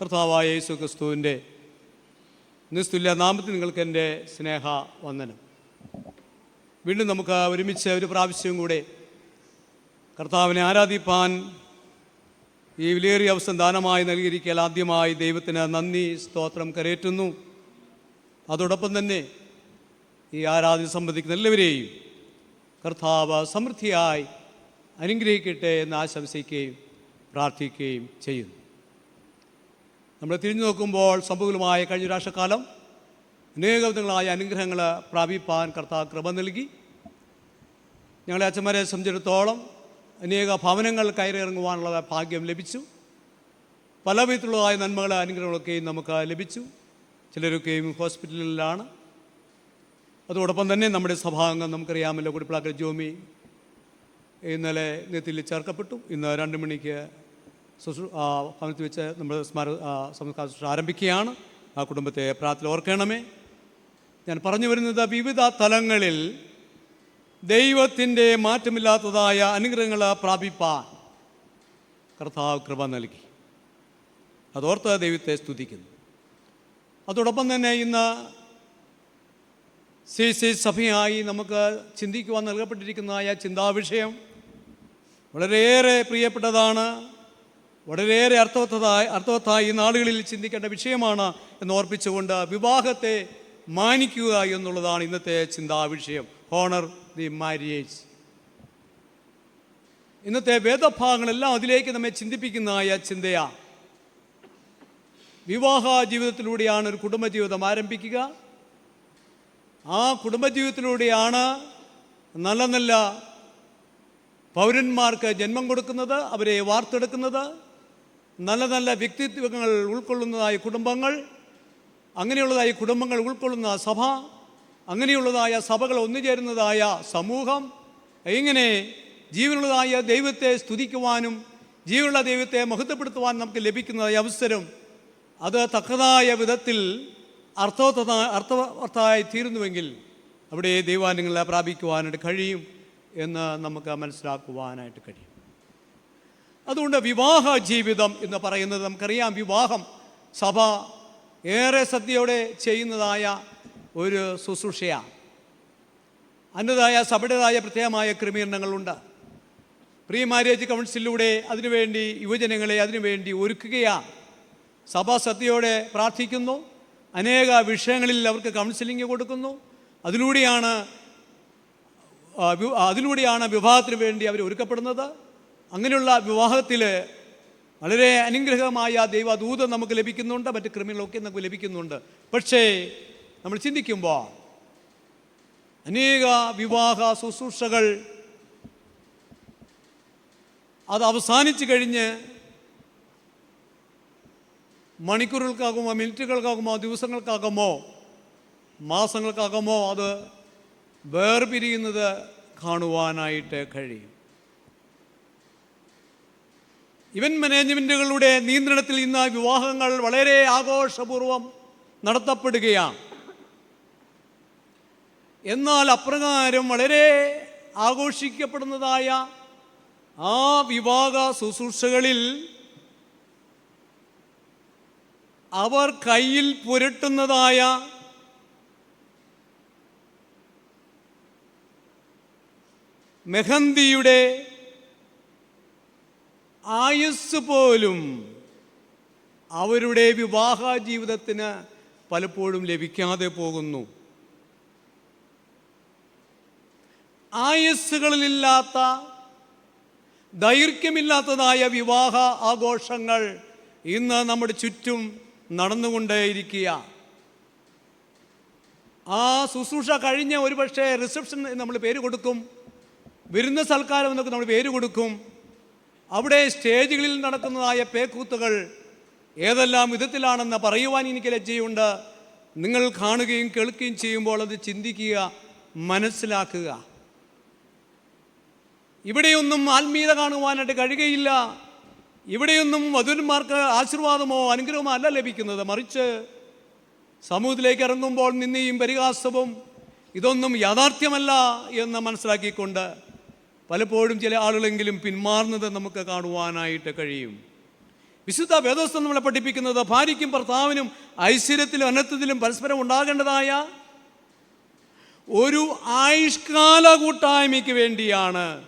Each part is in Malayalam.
കർത്താവായ യേശു ക്രിസ്തുവിന്റെ നിസ്തുല്യ നാമത്തിൽ നിങ്ങൾക്ക് എന്റെ സ്നേഹ വന്ദനം വീണ്ടും നമുക്ക് ഒരുമിച്ച് ഒരു പ്രാവശ്യം കൂടെ കർത്താവിനെ ആരാധിപ്പാൻ ഈ വിലയേറിയ അവസരം ദാനമായി നൽകിയിരിക്കൽ ആദ്യമായി ദൈവത്തിന് നന്ദി സ്തോത്രം കരേറ്റുന്നു അതോടൊപ്പം തന്നെ ഈ ആരാധന സംബന്ധിക്കുന്ന എല്ലാവരെയും കർത്താവ് സമൃദ്ധിയായി അനുഗ്രഹിക്കട്ടെ എന്ന് ആശംസിക്കുകയും പ്രാർത്ഥിക്കുകയും ചെയ്യുന്നു. നമ്മൾ തിരിഞ്ഞു നോക്കുമ്പോൾ സംഭവങ്ങളുമായ കഴിഞ്ഞ രാഷ്ട്രകാലം അനേകവിധങ്ങളായ അനുഗ്രഹങ്ങൾ പ്രാപിപ്പാൻ കർത്താവ് കൃപ നൽകി. ഞങ്ങളെ അച്ഛന്മാരെ സംബന്ധിച്ചിടത്തോളം അനേക ഭവനങ്ങൾ കയറിയിറങ്ങുവാനുള്ള ഭാഗ്യം ലഭിച്ചു. പല വിധത്തിലുള്ളതായ നന്മകൾ അനുഗ്രഹങ്ങളൊക്കെയും നമുക്ക് ലഭിച്ചു. ചിലരൊക്കെയും ഹോസ്പിറ്റലിലാണ്. അതോടൊപ്പം തന്നെ നമ്മുടെ സഭാംഗം നമുക്കറിയാമല്ലോ കുടിപ്പിളാക്കൽ ജോമി ഇന്നലെ നെത്തിൽ ചേർക്കപ്പെട്ടു. ഇന്ന് രണ്ട് മണിക്ക് ശുശ്രൂ ഭവനത്തിൽ വെച്ച് നമ്മൾ സ്മാര ആ, സംസ്കാര ശുശ്രൂഷ ആരംഭിക്കുകയാണ്. ആ കുടുംബത്തെ പ്രാർത്ഥന ഓർക്കണമേ. ഞാൻ പറഞ്ഞു വരുന്നത് വിവിധ തലങ്ങളിൽ ദൈവത്തിന്റെ മാറ്റമില്ലാത്തതായ അനുഗ്രഹങ്ങൾ പ്രാപിപ്പാൻ കർത്താവ് കൃപ നൽകി. അതോർത്ത് ദൈവത്തെ സ്തുതിക്കുന്നു. അതോടൊപ്പം തന്നെ ഇന്ന് സി സി സഭയായി നമുക്ക് ചിന്തിക്കുവാൻ നൽകപ്പെട്ടിരിക്കുന്നതായ ചിന്താവിഷയം വളരെയേറെ പ്രിയപ്പെട്ടതാണ്. വളരെയേറെ അർത്ഥവത്തായ അർത്ഥവത്തായ ഈ നാളുകളിൽ ചിന്തിക്കേണ്ട വിഷയമാണ് എന്ന് ഓർപ്പിച്ചുകൊണ്ട് വിവാഹത്തെ മാനിക്കുക എന്നുള്ളതാണ് ഇന്നത്തെ ചിന്താ വിഷയം. ഹോണർ ദി മാരിയേജ് ഇന്നത്തെ വേദഭാഗങ്ങളെല്ലാം അതിലേക്ക് നമ്മെ ചിന്തിപ്പിക്കുന്നതായ ചിന്തയാണ് വിവാഹ ജീവിതത്തിലൂടെയാണ് ഒരു കുടുംബജീവിതം ആരംഭിക്കുക. ആ കുടുംബജീവിതത്തിലൂടെയാണ് നല്ല നല്ല പൗരന്മാർക്ക് ജന്മം കൊടുക്കുന്നത് അവരെ വാർത്തെടുക്കുന്നത്. നല്ല നല്ല വ്യക്തിത്വങ്ങൾ ഉൾക്കൊള്ളുന്നതായ കുടുംബങ്ങൾ അങ്ങനെയുള്ളതായ കുടുംബങ്ങൾ ഉൾക്കൊള്ളുന്ന സഭ അങ്ങനെയുള്ളതായ സഭകൾ ഒന്നുചേരുന്നതായ സമൂഹം ഇങ്ങനെ ജീവനുള്ളതായ ദൈവത്തെ സ്തുതിക്കുവാനും ജീവനുള്ള ദൈവത്തെ മഹത്വപ്പെടുത്തുവാൻ നമുക്ക് ലഭിക്കുന്നതായ അവസരം അത് തക്കതായ വിധത്തിൽ അർത്ഥവത്ത തീരുന്നുവെങ്കിൽ അവിടെ ദൈവാനുങ്ങളെ പ്രാപിക്കുവാനായിട്ട് കഴിയും എന്ന് നമുക്ക് മനസ്സിലാക്കുവാനായിട്ട് കഴിയും. അതുകൊണ്ട് വിവാഹ ജീവിതം എന്ന് പറയുന്നത് നമുക്കറിയാം. വിവാഹം സഭ ഏറെ ശ്രദ്ധയോടെ ചെയ്യുന്നതായ ഒരു ശുശ്രൂഷയാണ് അതിന്റെതായ സഭയുടേതായ പ്രത്യേകമായ ക്രമീകരണങ്ങളുണ്ട്. പ്രീ മാരേജ് കൗൺസിലൂടെ അതിനുവേണ്ടി യുവജനങ്ങളെ അതിനുവേണ്ടി ഒരുക്കുകയാണ് സഭ ശ്രദ്ധയോടെ പ്രാർത്ഥിക്കുന്നു. അനേക വിഷയങ്ങളിൽ അവർക്ക് കൗൺസിലിംഗ് കൊടുക്കുന്നു. അതിലൂടെയാണ് അതിലൂടെയാണ് വിവാഹത്തിന് വേണ്ടി അവർ ഒരുക്കപ്പെടുന്നത്. അങ്ങനെയുള്ള വിവാഹത്തിൽ വളരെ അനുഗ്രഹമായ ദൈവദൂതം നമുക്ക് ലഭിക്കുന്നുണ്ട് മറ്റ് ക്രിമിനലൊക്കെ നമുക്ക് ലഭിക്കുന്നുണ്ട്. പക്ഷേ നമ്മൾ ചിന്തിക്കുമ്പോൾ അനേക വിവാഹ ശുശ്രൂഷകൾ അത് അവസാനിച്ചു കഴിഞ്ഞ് മണിക്കൂറുകൾക്കാകുമോ മിനിറ്റുകൾക്കാകുമോ ദിവസങ്ങൾക്കാകുമോ മാസങ്ങൾക്കാകുമോ അത് വേർപിരിയുന്നത് കാണുവാനായിട്ട് കഴിയും. ഇവന്റ് മാനേജ്മെന്റുകളുടെ നിയന്ത്രണത്തിൽ ഇന്ന് വിവാഹങ്ങൾ വളരെ ആഘോഷപൂർവം നടത്തപ്പെടുകയാണ്. എന്നാൽ അപ്രകാരം വളരെ ആഘോഷിക്കപ്പെടുന്നതായ ആ വിവാഹ ശുശ്രൂഷകളിൽ അവർ കയ്യിൽ പുരട്ടുന്നതായ മെഹന്തിയുടെ ആയുസ് പോലും അവരുടെ വിവാഹ ജീവിതത്തിന് പലപ്പോഴും ലഭിക്കാതെ പോകുന്നു. ആയുസ്സുകളിലില്ലാത്ത ദൈർഘ്യമില്ലാത്തതായ വിവാഹ ആഘോഷങ്ങൾ ഇന്ന് നമ്മുടെ ചുറ്റും നടന്നുകൊണ്ടേയിരിക്കുക ആ ശുശ്രൂഷ കഴിഞ്ഞ ഒരുപക്ഷെ റിസപ്ഷൻ നമ്മൾ പേര് കൊടുക്കും വിരുന്ന സൽക്കാരം എന്നൊക്കെ നമ്മൾ പേര് കൊടുക്കും. അവിടെ സ്റ്റേജുകളിൽ നടക്കുന്നതായ പേക്കൂത്തുകൾ ഏതെല്ലാം വിധത്തിലാണെന്ന് പറയുവാൻ എനിക്ക് ലജ്ജയുണ്ട്. നിങ്ങൾ കാണുകയും കേൾക്കുകയും ചെയ്യുമ്പോൾ അത് ചിന്തിക്കുക മനസ്സിലാക്കുക. ഇവിടെയൊന്നും ആത്മീയത കാണുവാനായിട്ട് കഴിയുകയില്ല. ഇവിടെയൊന്നും വധുരന്മാർക്ക് ആശീർവാദമോ അനുഗ്രഹമോ അല്ല ലഭിക്കുന്നത്. മറിച്ച് സമൂഹത്തിലേക്ക് ഇറങ്ങുമ്പോൾ നിന്നെയും പരിഹാസവും ഇതൊന്നും യാഥാർത്ഥ്യമല്ല എന്ന് മനസ്സിലാക്കിക്കൊണ്ട് പലപ്പോഴും ചില ആളുകളെങ്കിലും പിന്മാറുന്നത് നമുക്ക് കാണുവാനായിട്ട് കഴിയും. വിശുദ്ധ വേദോസ്തം നമ്മളെ പഠിപ്പിക്കുന്നത് ഭാര്യയ്ക്കും ഭർത്താവിനും ഐശ്വര്യത്തിലും അനത്വത്തിലും പരസ്പരം ഉണ്ടാകേണ്ടതായ ഒരു ആയുഷ്കാല കൂട്ടായ്മയ്ക്ക് വേണ്ടിയാണ്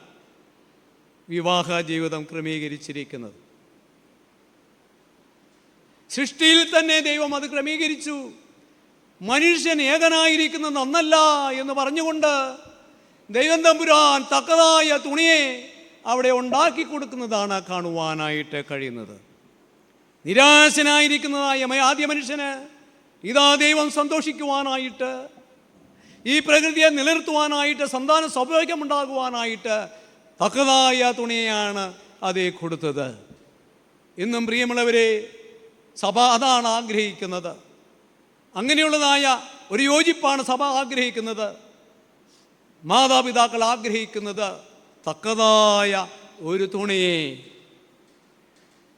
വിവാഹ ജീവിതം ക്രമീകരിച്ചിരിക്കുന്നത്. സൃഷ്ടിയിൽ തന്നെ ദൈവം അത് ക്രമീകരിച്ചു. മനുഷ്യൻ ഏകനായിരിക്കുന്നത് നന്നല്ല എന്ന് പറഞ്ഞുകൊണ്ട് ദൈവം തമ്പുരാൻ തക്കതായ തുണിയെ അവിടെ ഉണ്ടാക്കി കൊടുക്കുന്നതാണ് കാണുവാനായിട്ട് കഴിയുന്നത്. നിരാശനായിരിക്കുന്നതായ ആദ്യ മനുഷ്യന് ഇതാ ദൈവം സന്തോഷിക്കുവാനായിട്ട് ഈ പ്രകൃതിയെ നിലനിർത്തുവാനായിട്ട് സന്താന സ്വാഭാവികമുണ്ടാകുവാനായിട്ട് തക്കതായ തുണിയാണ് അതേ കൊടുത്തത്. ഇന്നും പ്രിയമുള്ളവരെ സഭ അതാണ് ആഗ്രഹിക്കുന്നത്. അങ്ങനെയുള്ളതായ ഒരു യോജിപ്പാണ് സഭ ആഗ്രഹിക്കുന്നത്. മാതാപിതാക്കൾ ആഗ്രഹിക്കുന്നത് തക്കതായ ഒരു തുണിയെ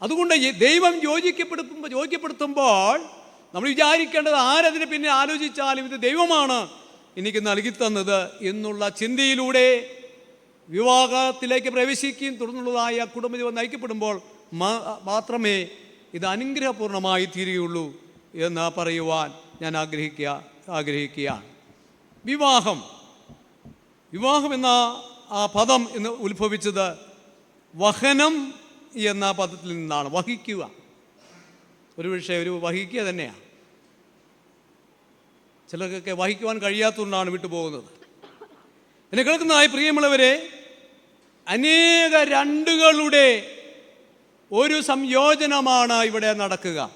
അതുകൊണ്ട് ദൈവം യോജിക്കപ്പെടുത്തുമ്പോൾ യോഗ്യപ്പെടുത്തുമ്പോൾ നമ്മൾ വിചാരിക്കേണ്ടത് ആരതിന് പിന്നെ ആലോചിച്ചാലും ഇത് ദൈവമാണ് എനിക്ക് നൽകി തന്നത് എന്നുള്ള ചിന്തയിലൂടെ വിവാഹത്തിലേക്ക് പ്രവേശിക്കുകയും തുടർന്നുള്ളതായ കുടുംബജീവൻ നയിക്കപ്പെടുമ്പോൾ മാത്രമേ ഇത് അനുഗ്രഹപൂർണമായി തീരുകയുള്ളൂ എന്ന് പറയുവാൻ ഞാൻ ആഗ്രഹിക്കുക ആഗ്രഹിക്കുകയാണ്. വിവാഹം വിവാഹം എന്ന ആ പദം എന്ന് ഉത്ഭവിച്ചത് വഹനം എന്ന പദത്തിൽ നിന്നാണ്. വഹിക്കുക. ഒരു പക്ഷേ ഒരു വഹിക്കുക തന്നെയാണ് ചിലർക്കൊക്കെ വഹിക്കുവാൻ കഴിയാത്തതുകൊണ്ടാണ് വിട്ടുപോകുന്നത് എന്നെ കേൾക്കുന്നതായി പ്രിയമുള്ളവരെ അനേക രണ്ടുകളുടെ ഒരു സംയോജനമാണ് ഇവിടെ നടക്കുക.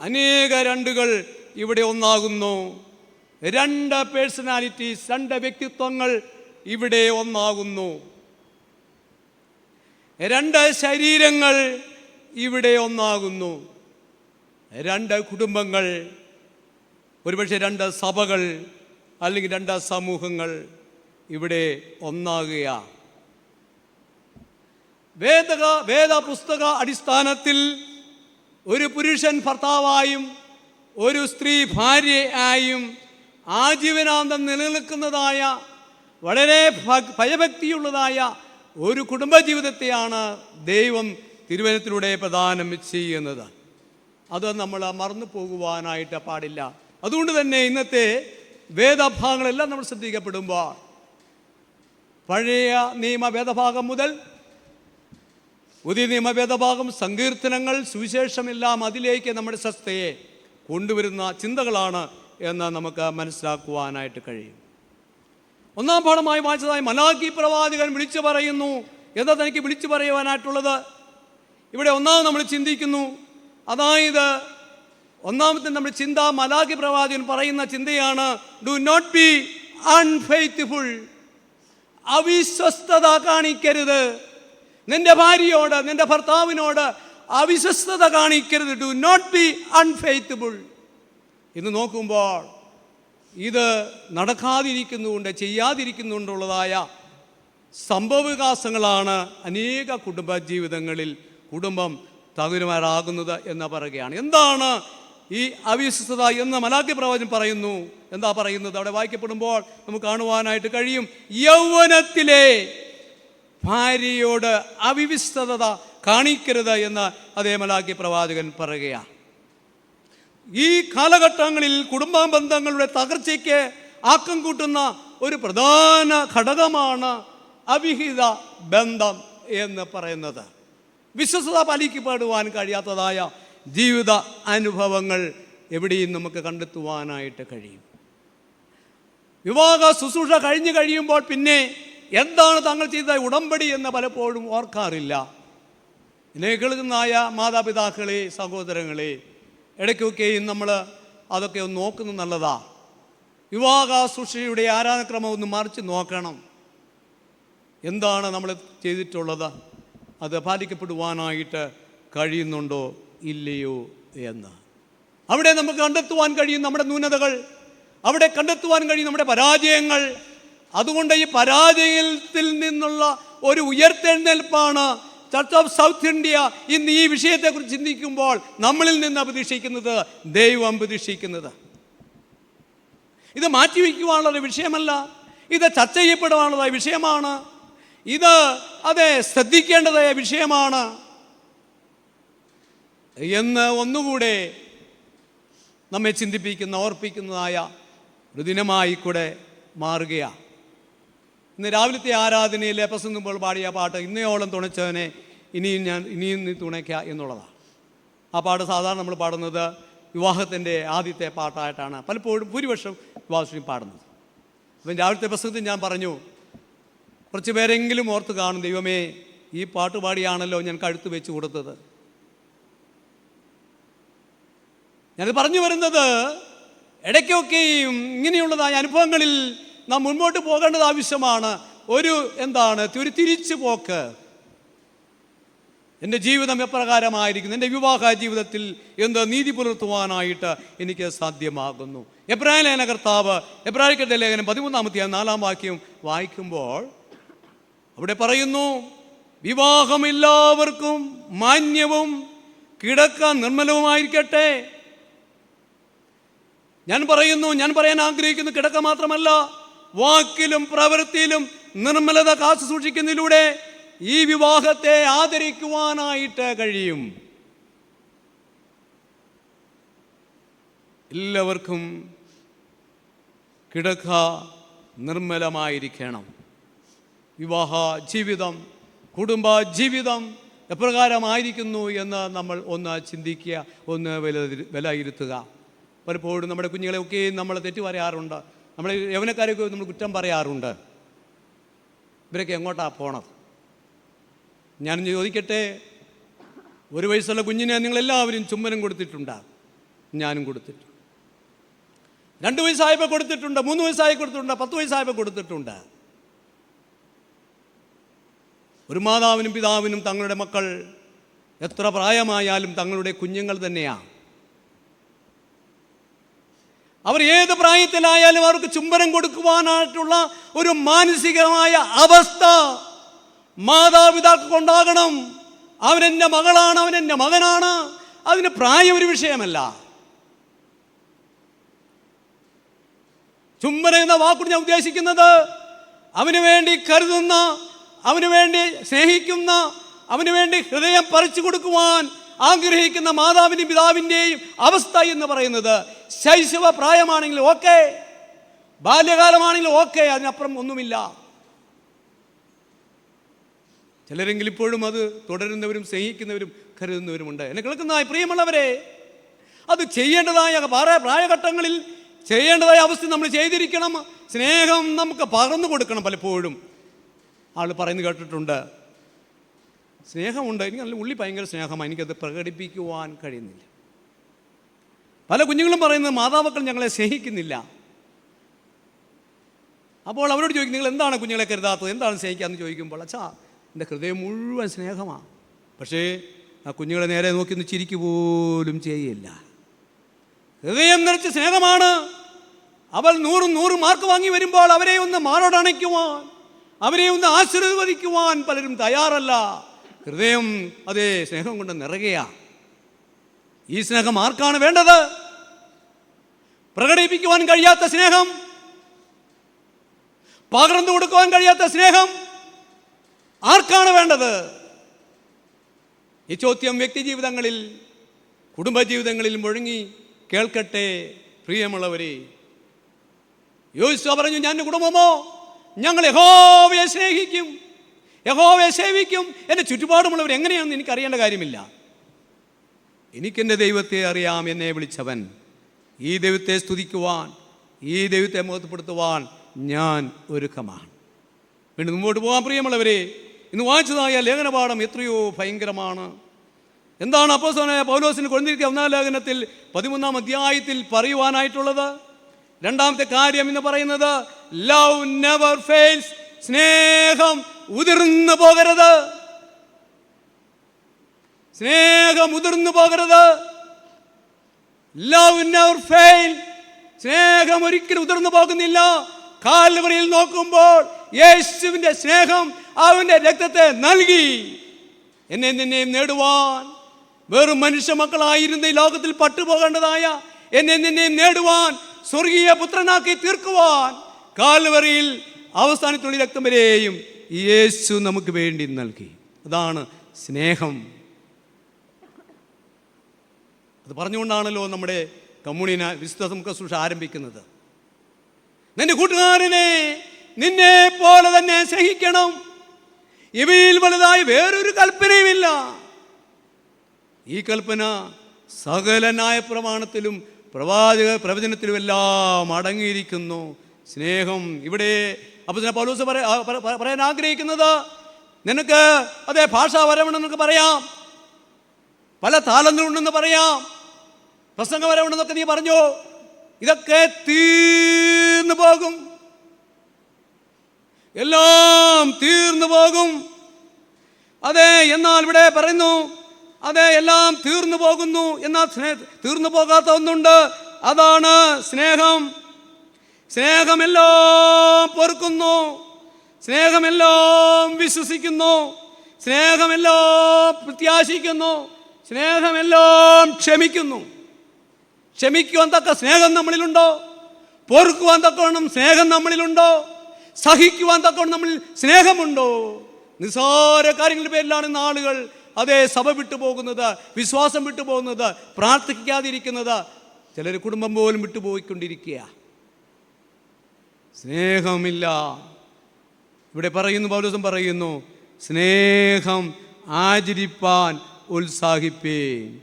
അനേക രണ്ടുകൾ ഇവിടെ ഒന്നാകുന്നു. രണ്ട് പേഴ്സണാലിറ്റീസ് രണ്ട് വ്യക്തിത്വങ്ങൾ ഇവിടെ ഒന്നാകുന്നു. രണ്ട് ശരീരങ്ങൾ ഇവിടെ ഒന്നാകുന്നു. രണ്ട് കുടുംബങ്ങൾ ഒരുപക്ഷെ രണ്ട് സഭകൾ അല്ലെങ്കിൽ രണ്ട് സമൂഹങ്ങൾ ഇവിടെ ഒന്നാകുകയാണ് വേദക വേദപുസ്തക അടിസ്ഥാനത്തിൽ ഒരു പുരുഷൻ ഭർത്താവായും ഒരു സ്ത്രീ ഭാര്യയായും ആജീവനാന്തം നിലനിൽക്കുന്നതായ വളരെ ഭയഭക്തിയുള്ളതായ ഒരു കുടുംബജീവിതത്തെയാണ് ദൈവം തിരുവനത്തിലൂടെ പ്രദാനം ചെയ്യുന്നത്. അത് നമ്മൾ മറന്നു പോകുവാനായിട്ട് പാടില്ല. അതുകൊണ്ട് തന്നെ ഇന്നത്തെ വേദഭാഗങ്ങളെല്ലാം നമ്മൾ ശ്രദ്ധിക്കപ്പെടുമ്പോൾ പഴയ നിയമ വേദഭാഗം മുതൽ പുതിയ നിയമ വേദഭാഗം സങ്കീർത്തനങ്ങൾ സുവിശേഷമെല്ലാം അതിലേക്ക് നമ്മുടെ സ്വസ്ഥയെ കൊണ്ടുവരുന്ന ചിന്തകളാണ് എന്ന് നമുക്ക് മനസ്സിലാക്കുവാനായിട്ട് കഴിയും. ഒന്നാം പാഠമായി വായിച്ചതായി മലാഖി പ്രവാചകൻ വിളിച്ചു പറയുന്നു. എന്താ തനിക്ക് വിളിച്ചു പറയുവാനായിട്ടുള്ളത്? ഇവിടെ ഒന്നാമത് നമ്മൾ ചിന്തിക്കുന്നു. അതായത് ഒന്നാമത്തെ നമ്മൾ ചിന്ത മലാഖി പ്രവാചകൻ പറയുന്ന ചിന്തയാണ് ഡു നോട്ട് ബി അൺഫെയ്ത്ത്ഫുൾ അവിശ്വസ്തത കാണിക്കരുത്. നിന്റെ ഭാര്യയോട് നിന്റെ ഭർത്താവിനോട് അവിശ്വസ്തത കാണിക്കരുത്. ഡു നോട്ട് ബി അൺഫെയ്ത്തബിൾ ഇന്ന് നോക്കുമ്പോൾ ഇത് നടക്കാതിരിക്കുന്നുകൊണ്ട് ചെയ്യാതിരിക്കുന്നുകൊണ്ടുള്ളതായ സംഭവവികാസങ്ങളാണ് അനേക കുടുംബ ജീവിതങ്ങളിൽ കുടുംബം തകരുമാരാകുന്നത് എന്ന് പറയുകയാണ്. എന്താണ് ഈ അവിശ്വസ്തത എന്ന് മലാഖി പ്രവചനം പറയുന്നു? എന്താ പറയുന്നത്? അവിടെ വായിക്കപ്പെടുമ്പോൾ നമുക്ക് കാണുവാനായിട്ട് കഴിയും യൗവനത്തിലെ ഭാര്യയോട് അവിവിസ്തത കാണിക്കരുത് എന്ന് അതേ മലാഖി പ്രവാചകൻ പറയുകയാണ്. ഈ കാലഘട്ടങ്ങളിൽ കുടുംബ ബന്ധങ്ങളുടെ തകർച്ചയ്ക്ക് ആക്കം കൂട്ടുന്ന ഒരു പ്രധാന ഘടകമാണ് അവിഹിത ബന്ധം എന്ന് പറയുന്നത്. വിശ്വസത പാലിക്കപ്പെടുവാൻ കഴിയാത്തതായ ജീവിത അനുഭവങ്ങൾ എവിടെയും നമുക്ക് കണ്ടെത്തുവാനായിട്ട് കഴിയും. വിവാഹ ശുശ്രൂഷ കഴിഞ്ഞു കഴിയുമ്പോൾ പിന്നെ എന്താണ് താങ്കൾ ചെയ്ത ഉടമ്പടി എന്ന് പലപ്പോഴും ഓർക്കാറില്ല. എന്നെ കേൾക്കുന്നതായ മാതാപിതാക്കളെ സഹോദരങ്ങളെ ഇടയ്ക്കൊക്കെയും നമ്മൾ അതൊക്കെ ഒന്ന് നോക്കുന്നത് നല്ലതാ. വിവാഹ ശുശ്രൂഷയുടെ ആരാധനക്രമം ഒന്ന് മറിച്ച് നോക്കണം. എന്താണ് നമ്മൾ ചെയ്തിട്ടുള്ളത്? അത് പാലിക്കപ്പെടുവാനായിട്ട് കഴിയുന്നുണ്ടോ? ഇല്ലയോ എന്ന്. അവിടെ നമുക്ക് കണ്ടെത്തുവാൻ കഴിയും നമ്മുടെ ന്യൂനതകൾ. അവിടെ കണ്ടെത്തുവാൻ കഴിയും നമ്മുടെ പരാജയങ്ങൾ. അതുകൊണ്ട് ഈ പരാജയത്തിൽ നിന്നുള്ള ഒരു ഉയർത്തെഴുന്നേൽപ്പാണ് ചർച്ച് ഓഫ് സൗത്ത് ഇന്ത്യ ഇന്ന് ഈ വിഷയത്തെക്കുറിച്ച് ചിന്തിക്കുമ്പോൾ നമ്മളിൽ നിന്ന് പ്രതീക്ഷിക്കുന്നത് ദൈവം പ്രതീക്ഷിക്കുന്നത് ഇത് മാറ്റിവെക്കുവാനുള്ള വിഷയമല്ല. ഇത് ചർച്ച ചെയ്യപ്പെടുവാനുള്ള വിഷയമാണ്. ഇത് അതെ ശ്രദ്ധിക്കേണ്ടതായ വിഷയമാണ്. എന്ന് ഒന്നുകൂടെ നമ്മെ ചിന്തിപ്പിക്കുന്ന ഓർപ്പിക്കുന്നതായ ഒരു ദിനമായി കൂടെ മാറുകയാണ്. ഇന്ന് രാവിലത്തെ ആരാധനയിൽ പ്രസംഗിക്കുമ്പോൾ പാടിയ പാട്ട് ഇന്നയോളം തുണച്ചവനെ ഇനിയും ഞാൻ ഇനിയും നീ തുണയ്ക്ക എന്നുള്ളതാണ്. ആ പാട്ട് സാധാരണ നമ്മൾ പാടുന്നത് വിവാഹത്തിന്റെ ആദ്യത്തെ പാട്ടായിട്ടാണ്. പലപ്പോഴും ഭൂരിപക്ഷം വിവാഹശ്രീ പാടുന്നത്. അപ്പം രാവിലത്തെ പ്രസംഗത്തിൽ ഞാൻ പറഞ്ഞു കുറച്ച് പേരെങ്കിലും ഓർത്ത് കാണും ദൈവമേ ഈ പാട്ട് പാടിയാണല്ലോ ഞാൻ കഴുത്ത് വെച്ച് കൊടുത്തത്. ഞാനത് പറഞ്ഞു വരുന്നത് ഇടയ്ക്കൊക്കെയും ഇങ്ങനെയുള്ളതായ അനുഭവങ്ങളിൽ നാം മുൻപോട്ട് പോകേണ്ടത് ആവശ്യമാണ്. ഒരു എന്താണ്? ഒരു തിരിച്ചു പോക്ക്. എന്റെ ജീവിതം എപ്രകാരമായിരിക്കുന്നു? എന്റെ വിവാഹ ജീവിതത്തിൽ എന്ത് നീതി പുലർത്തുവാനായിട്ട് എനിക്ക് സാധ്യമാകുന്നു. എബ്രാഹിം ലേഖന കർത്താവ് എബ്രാഹിക്കട്ടെ ലേഖനം പതിമൂന്നാമത്തെ നാലാം വാക്യം വായിക്കുമ്പോൾ അവിടെ പറയുന്നു വിവാഹമെല്ലാവർക്കും മാന്യവും കിടക്ക നിർമ്മലവുമായിരിക്കട്ടെ. ഞാൻ പറയുന്നു ഞാൻ പറയാൻ ആഗ്രഹിക്കുന്നു കിടക്ക മാത്രമല്ല. വാക്കിലും പ്രവൃത്തിയിലും നിർമ്മലത കാത്തു സൂക്ഷിക്കുന്നതിലൂടെ ഈ വിവാഹത്തെ ആദരിക്കുവാനായിട്ട് കഴിയും. എല്ലാവർക്കും കിടക്ക നിർമ്മലമായിരിക്കണം. വിവാഹ ജീവിതം കുടുംബ ജീവിതം എപ്രകാരമായിരിക്കുന്നു എന്ന് നമ്മൾ ഒന്ന് ചിന്തിക്കുക ഒന്ന് വില വിലയിരുത്തുക. പലപ്പോഴും നമ്മുടെ കുഞ്ഞുങ്ങളെയൊക്കെയും നമ്മൾ തെറ്റു പറയാറുണ്ട് നമ്മൾ യൗവനക്കാരൊക്കെ നമ്മൾ കുറ്റം പറയാറുണ്ട്. ഇവരൊക്കെ എങ്ങോട്ടാണ് പോണത്? ഞാൻ ചോദിക്കട്ടെ ഒരു വയസ്സുള്ള കുഞ്ഞിനെ നിങ്ങളെല്ലാവരും ചുമ്മനം കൊടുത്തിട്ടുണ്ട്? ഞാനും കൊടുത്തിട്ടുണ്ട്. രണ്ട് വയസ്സായപ്പോൾ കൊടുത്തിട്ടുണ്ട് മൂന്ന് വയസ്സായി കൊടുത്തിട്ടുണ്ട് പത്ത് വയസ്സായപ്പോൾ കൊടുത്തിട്ടുണ്ട്. ഒരു മാതാവിനും പിതാവിനും തങ്ങളുടെ മക്കൾ എത്ര പ്രായമായാലും തങ്ങളുടെ കുഞ്ഞുങ്ങൾ തന്നെയാണ് അവർ ഏത് പ്രായത്തിലായാലും അവർക്ക് ചുംബനം കൊടുക്കുവാനായിട്ടുള്ള ഒരു മാനസികമായ അവസ്ഥ മാതാപിതാക്കൾക്ക് ഉണ്ടാകണം. അവനെന്റെ മകളാണ് അവനെന്റെ മകനാണ്. അതിന് പ്രായം ഒരു വിഷയമല്ല. ചുംബനം എന്ന വാക്കുകൊണ്ട് ഞാൻ ഉദ്ദേശിക്കുന്നത് അവന് വേണ്ടി കരുതുന്ന അവന് വേണ്ടി സ്നേഹിക്കുന്ന അവന് വേണ്ടി ഹൃദയം പറിച്ചു കൊടുക്കുവാൻ ആഗ്രഹിക്കുന്ന മാതാവിന്റെയും പിതാവിന്റെയും അവസ്ഥ എന്ന് പറയുന്നത് ശൈശവ പ്രായമാണെങ്കിൽ ഓക്കെ ബാല്യകാലമാണെങ്കിൽ ഓക്കെ അതിനപ്പുറം ഒന്നുമില്ല. ചിലരെങ്കിലും ഇപ്പോഴും അത് തുടരുന്നവരും സ്നേഹിക്കുന്നവരും കരുതുന്നവരുമുണ്ട് എന്നെ കേൾക്കുന്നതായി പ്രിയമുള്ളവരെ അത് ചെയ്യേണ്ടതായ പ്രായ പ്രായഘട്ടങ്ങളിൽ ചെയ്യേണ്ടതായ അവസ്ഥ നമ്മൾ ചെയ്തിരിക്കണം. സ്നേഹം നമുക്ക് പകർന്നു കൊടുക്കണം പലപ്പോഴും. ആൾ പറയുന്നത് കേട്ടിട്ടുണ്ട്. സ്നേഹമുണ്ട്. എനിക്ക് നല്ല ഉള്ളി ഭയങ്കര സ്നേഹമാണ്. എനിക്കത് പ്രകടിപ്പിക്കുവാൻ കഴിയുന്നില്ല. പല കുഞ്ഞുങ്ങളും പറയുന്നത് മാതാപിതാക്കൾ ഞങ്ങളെ സ്നേഹിക്കുന്നില്ല. അപ്പോൾ അവരോട് ചോദിക്കും നിങ്ങൾ എന്താണ് കുഞ്ഞുങ്ങളെ കരുതാത്തത്? എന്താണ് സ്നേഹിക്കാമെന്ന് ചോദിക്കുമ്പോൾ അച്ഛാ എന്റെ ഹൃദയം മുഴുവൻ സ്നേഹമാണ്. പക്ഷേ ആ കുഞ്ഞുങ്ങളെ നേരെ നോക്കി ഒന്ന് ചിരിക്കു പോലും ചെയ്യില്ല. ഹൃദയം നിറച്ച് സ്നേഹമാണ്. അവൾ നൂറും നൂറ് മാർക്ക് വാങ്ങി വരുമ്പോൾ അവരെ ഒന്ന് മാറോടണയ്ക്കുവാൻ അവരെ ഒന്ന് ആശീർവദിക്കുവാൻ പലരും തയ്യാറല്ല. ഹൃദയം അതേ സ്നേഹം കൊണ്ട് നിറയുകയാ ഈ സ്നേഹം ആർക്കാണ് വേണ്ടത്? പ്രകടിപ്പിക്കുവാൻ കഴിയാത്ത സ്നേഹം? പകർന്നു കൊടുക്കുവാൻ കഴിയാത്ത സ്നേഹം? ആർക്കാണ് വേണ്ടത്? ഈ ചോദ്യം വ്യക്തി ജീവിതങ്ങളിൽ കുടുംബജീവിതങ്ങളിൽ മുഴങ്ങി കേൾക്കട്ടെ പ്രിയമുള്ളവരെ. യോശുവ പറഞ്ഞു ഞാൻ കുടുംബമോ? ഞങ്ങൾ യഹോവയെ സ്നേഹിക്കും. യഹോവയെ സേവിക്കും. എന്റെ ചുറ്റുപാടുമുള്ളവർ എങ്ങനെയാണെന്ന് എനിക്ക് അറിയേണ്ട കാര്യമില്ല. എനിക്കെന്റെ ദൈവത്തെ അറിയാം എന്നെ വിളിച്ചവൻ. ഈ ദൈവത്തെ സ്തുതിക്കുവാൻ ഈ ദൈവത്തെ മുഖത്തപ്പെടുത്തുവാൻ ഞാൻ ഒരുക്കമാണ്. വീണ്ടും മുമ്പോട്ട് പോകാൻ പ്രിയമുള്ളവരെ ഇന്ന് വായിച്ചതായ ലേഖനപാഠം എത്രയോ ഭയങ്കരമാണ്. എന്താണ് അപ്പോസ്തലനായ പൗലോസിന് കൊണ്ടിരിക്കുക ഒന്നാം ലേഖനത്തിൽ പതിമൂന്നാം അധ്യായത്തിൽ പറയുവാനായിട്ടുള്ളത്? രണ്ടാമത്തെ കാര്യം എന്ന് പറയുന്നത് ലവ് നെവർ ഫെയിൽസ് സ്നേഹം ഉതിർന്നു പോകരുത്. സ്നേഹം ഉതിർന്നു പോകരുത്. ലവ് നവർ ഫെയിൽ സ്നേഹം ഒരിക്കലും ഉതിർന്നു പോകുന്നില്ല. കാൽവറിയിൽ നോക്കുമ്പോൾ യേശുവിന്റെ സ്നേഹം അവന്റെ രക്തത്തെ നൽകി. എന്നെ നിന്നെയും നേടുവാൻ വെറും മനുഷ്യ മക്കളായിരുന്ന ഈ ലോകത്തിൽ പട്ടുപോകേണ്ടതായ എന്നെ നിന്നെയും നേടുവാൻ സ്വർഗീയ പുത്രനാക്കി തീർക്കുവാൻ കാൽവറിയിൽ അവസാനത്തുള്ള രക്തം വരെയും യേശു നമുക്ക് വേണ്ടി നൽകി. അതാണ് സ്നേഹം. അത് പറഞ്ഞുകൊണ്ടാണല്ലോ നമ്മുടെ കമ്മ്യൂണിന വിശുദ്ധ ശുശ്രൂഷ ആരംഭിക്കുന്നത്. നിന്റെ കൂട്ടുകാരനെ നിന്നെ പോലെ തന്നെ സ്നേഹിക്കണം. ഇവയിൽ വലുതായി വേറൊരു കൽപ്പനയുമില്ല. ഈ കൽപ്പന സകലനായ പ്രമാണത്തിലും പ്രവാചക പ്രവചനത്തിലുമെല്ലാം അടങ്ങിയിരിക്കുന്നു. സ്നേഹം ഇവിടെ അപ്പോൾ പൗലോസ് പറ- പറ- പറയാൻ ആഗ്രഹിക്കുന്നത് നിനക്ക് അതെ ഭാഷ നിനക്ക് പറയാം. പല താലങ്ങളുണ്ടെന്ന് പറയാം. പ്രസംഗം വരവണമെന്നൊക്കെ നീ പറഞ്ഞു? ഇതൊക്കെ തീർന്നു പോകും. എല്ലാം തീർന്നു പോകും. അതെ എന്നാൽ ഇവിടെ പറയുന്നു അതെ എല്ലാം തീർന്നു പോകുന്നു. എന്നാൽ തീർന്നു പോകാത്ത ഒന്നുണ്ട്. അതാണ് സ്നേഹം. സ്നേഹമെല്ലാം പൊറുക്കുന്നു. സ്നേഹമെല്ലാം വിശ്വസിക്കുന്നു. സ്നേഹമെല്ലാം പ്രത്യാശിക്കുന്നു. സ്നേഹമെല്ലാം ക്ഷമിക്കുന്നു. ക്ഷമിക്കുവാൻ തക്ക സ്നേഹം നമ്മളിലുണ്ടോ? പൊറുക്കുവാൻ തക്കവണ്ണം സ്നേഹം നമ്മളിലുണ്ടോ? സഹിക്കുവാൻ തക്കവണ്ണം നമ്മളിൽ സ്നേഹമുണ്ടോ? നിസാര കാര്യങ്ങളുടെ പേരിലാണ് ഇന്ന് ആളുകൾ അതേ സഭ വിട്ടുപോകുന്നത് വിശ്വാസം വിട്ടുപോകുന്നത് പ്രാർത്ഥിക്കാതിരിക്കുന്നത്. ചിലർ കുടുംബം പോലും വിട്ടുപോയിക്കൊണ്ടിരിക്കുക സ്നേഹമില്ല. ഇവിടെ പറയുന്നു പൗലോസം പറയുന്നു സ്നേഹം ആചരിപ്പാൻ ഉത്സാഹിപ്പേൻ.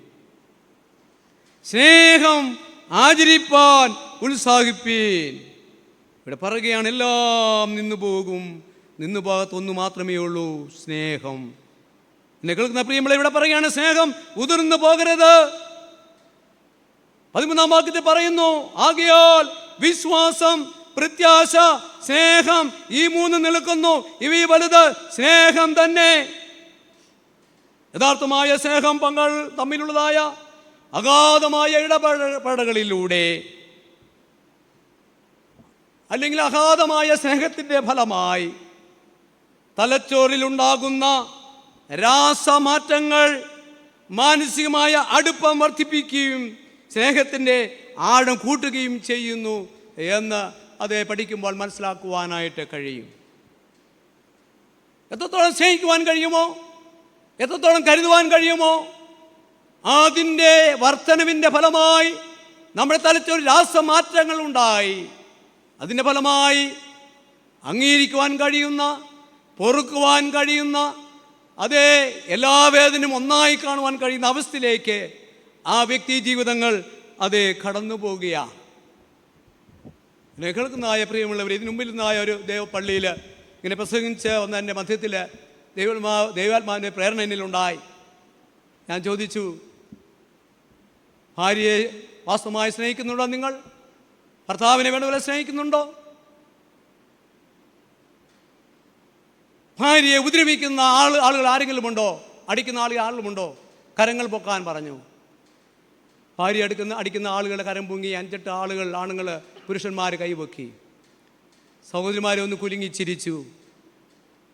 സ്നേഹം ആചരിപ്പാൻ ഉത്സാഹിപ്പീൻ. ഇവിടെ പറയുകയാണ് എല്ലാം നിന്നു പോകും. നിന്നു പോകത്തൊന്നു മാത്രമേ ഉള്ളൂ സ്നേഹം. എന്നെ കേൾക്കുന്ന പ്രിയങ്ങളെ ഇവിടെ പറയുകയാണ് സ്നേഹം ഉതിർന്നു പോകരുത്. പതിമൂന്നാം വാക്യത്തിൽ പറയുന്നു ആകയാൽ വിശ്വാസം പ്രത്യാശ സ്നേഹം ഈ മൂന്ന് നിൽക്കുന്നു ഇവ വലുത് സ്നേഹം തന്നെ. യഥാർത്ഥമായ സ്നേഹം പങ്കൾ തമ്മിലുള്ളതായ അഗാധമായ ഇടപെടലുകളിലൂടെ അല്ലെങ്കിൽ അഗാധമായ സ്നേഹത്തിന്റെ ഫലമായി തലച്ചോറിലുണ്ടാകുന്ന രാസമാറ്റങ്ങൾ മാനസികമായ അടുപ്പം വർദ്ധിപ്പിക്കുകയും സ്നേഹത്തിന്റെ ആഴം കൂട്ടുകയും ചെയ്യുന്നു എന്ന് അത് പഠിക്കുമ്പോൾ മനസ്സിലാക്കുവാനായിട്ട് കഴിയും. എത്രത്തോളം സ്നേഹിക്കുവാൻ കഴിയുമോ? എത്രത്തോളം കരുതുവാൻ കഴിയുമോ? അതിന്റെ വർധനവിന്റെ ഫലമായി നമ്മുടെ തലച്ചോറിൽ രാസമാറ്റങ്ങൾ ഉണ്ടായി. അതിന്റെ ഫലമായി അംഗീകരിക്കുവാൻ കഴിയുന്ന പൊറുക്കുവാൻ കഴിയുന്ന അതേ എല്ലാ വേദനയും ഒന്നായി കാണുവാൻ കഴിയുന്ന അവസ്ഥയിലേക്ക് ആ വ്യക്തി ജീവിതങ്ങൾ അത് കടന്നു പോകുകയാണ് എന്നെ കേൾക്കുന്നതായ പ്രിയമുള്ളവർ ഇതിനു മുമ്പിൽ നിന്നായ ഒരു ദേവപ്പള്ളിയിൽ ഇങ്ങനെ പ്രസംഗിച്ച് എന്റെ മധ്യത്തിൽ ദൈവമാ ദൈവാത്മാവിന്റെ പ്രേരണ എന്നിലുണ്ടായി. ഞാൻ ചോദിച്ചു ഭാര്യയെ വാസ്തവമായി സ്നേഹിക്കുന്നുണ്ടോ നിങ്ങൾ? ഭർത്താവിനെ വേണ്ടപോലെ സ്നേഹിക്കുന്നുണ്ടോ? ഭാര്യയെ ഉപദ്രവിക്കുന്ന ആൾ ആളുകൾ ആരെങ്കിലും ഉണ്ടോ അടിക്കുന്ന ആളുകൾ ആളുകളുമുണ്ടോ? കരങ്ങൾ പൊക്കാൻ പറഞ്ഞു. ഭാര്യ അടുക്കുന്ന അടിക്കുന്ന ആളുകളുടെ കരം പൊങ്ങി അഞ്ചെട്ട് ആളുകൾ ആണുങ്ങൾ പുരുഷന്മാർ കൈവക്കി സഹോദരിമാരെ ഒന്ന് കുലുങ്ങി ചിരിച്ചു.